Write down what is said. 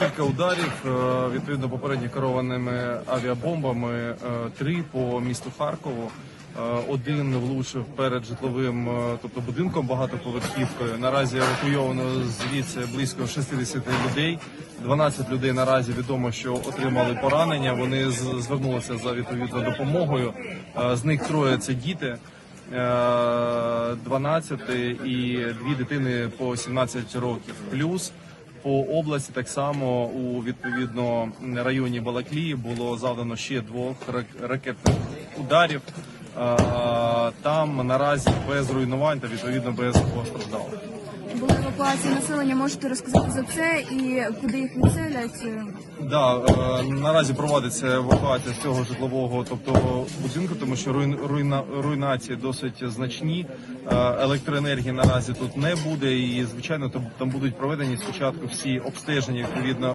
Кілька ударів е, відповідно попередньо керованими авіабомбами. е, Три по місту Харкову. Е, Один влучив перед житловим, тобто будинком багатоповерхівкою. Наразі евакуйовано звідси близько 60 людей. 12 людей наразі відомо, що отримали поранення. Вони звернулися за відповідною допомогою. З них троє це діти. е, 12 і дві дитини по 17 років. Плюс по області так само у відповідно районі Балаклії було завдано ще двох рак- ракетних ударів. Там наразі без руйнувань та відповідно без постраждалих. Евакуації населення. Можете розказати за це і куди їх відселять? Да, е, наразі проводиться евакуація з цього житлового, тобто будинку, тому що руйн, руйна, руйнації досить значні. Е, електроенергії наразі тут не буде, і звичайно там будуть проведені спочатку всі обстеження відповідно